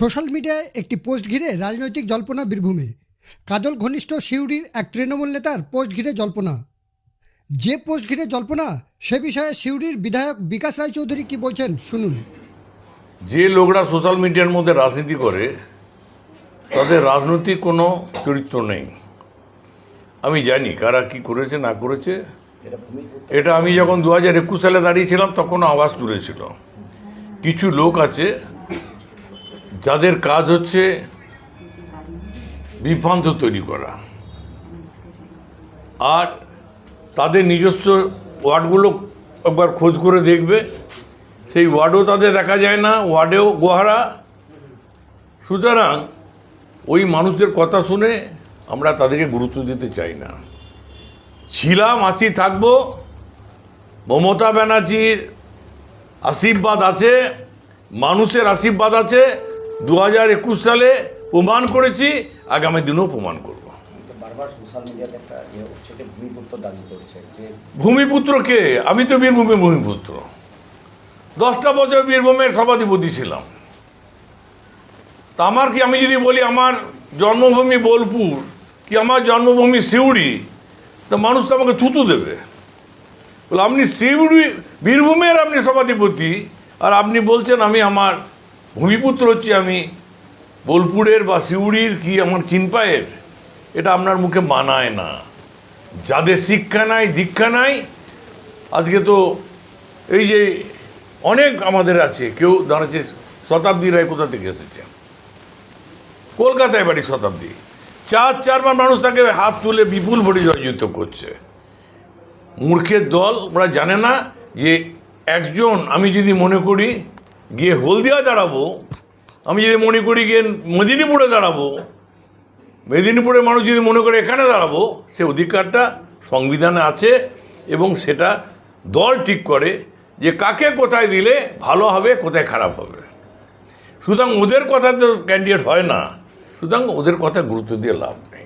Social মিডিয়ায় একটি post ঘিরে রাজনৈতিক জল্পনা বীরভূমে। কাজল ঘনিষ্ঠ সিউড়ির এক তৃণমূল নেতার পোস্ট ঘিরে জল্পনা। যে পোস্ট ঘিরে জল্পনা, সে বিষয়ে সিউড়ির বিধায়ক বিকাশ রায়চৌধুরী কি বলছেন শুনুন। যে লোকরা সোশ্যাল মিডিয়ার মধ্যে রাজনীতি করে, তাদের রাজনৈতিক কোনো চরিত্র নেই। আমি জানি কারা কি করেছে, না করেছে। এটা আমি যখন দু হাজার একুশ সালে দাঁড়িয়েছিলাম তখন আওয়াজ তুলেছিল। কিছু লোক আছে যাদের কাজ হচ্ছে বিভ্রান্ত তৈরি করা। আর তাদের নিজস্ব ওয়ার্ডগুলো একবার খোঁজ করে দেখবে। সেই ওয়ার্ডও তাদের দেখা যায় না, ওয়ার্ডেও গোহারা। সুতরাং ওই মানুষদের কথা শুনে আমরা তাদেরকে গুরুত্ব দিতে চাই না। ছিলাম, আছি, থাকব। মমতা ব্যানার্জির আশীর্বাদ আছে, মানুষের আশীর্বাদ আছে। দু হাজার একুশ সালে প্রমাণ করেছি আগামী দিনেও প্রমাণ করব। ইয়ে হচ্ছে যে ভূমিপুত্র দাবি করছে যে ভূমিপুত্র কে? আমি তো বীরভূমি ভূমিপুত্র। দশটা বছর বীরভূমের সভাধিপতি ছিলাম। তা আমার কি আমি যদি বলি আমার জন্মভূমি বোলপুর কি আমার জন্মভূমি সিউড়ি তা মানুষ তো আমাকে থুতু দেবে। বলে আপনি সিউড়ি বীরভূমের আপনি সভাধিপতি আর আপনি বলছেন আমি আমার ভূমিপুত্র হচ্ছি আমি। বোলপুরের বা সিউড়ির কি আমার চিনপায়ের? এটা আপনার মুখে মানায় না। যাদের শিক্ষা নাই, দীক্ষা নাই, আজকে তো এই যে অনেক আমাদের আছে, কেউ দাঁড়াচ্ছে, শতাব্দী রায় কোথা থেকে এসেছে? কলকাতায় বাড়ি শতাব্দী। চার, চারবার মানুষ তাকে হাত তুলে বিপুল ভোটে জয়যুক্ত করছে। মূর্খের দল, ওরা জানে না যে একজন, আমি যদি মনে করি গিয়ে হলদিয়া দাঁড়াবো। আমি যদি মনে করি গিয়ে মেদিনীপুরে দাঁড়াবো, মেদিনীপুরের মানুষ যদি মনে করে এখানে দাঁড়াবো, সে অধিকারটা সংবিধানে আছে এবং সেটা দল ঠিক করে যে কাকে কোথায় দিলে ভালো হবে, কোথায় খারাপ হবে। সুতরাং ওদের কথা তো ক্যান্ডিডেট হয় না। সুতরাং ওদের কথা গুরুত্ব দিয়ে লাভ নেই।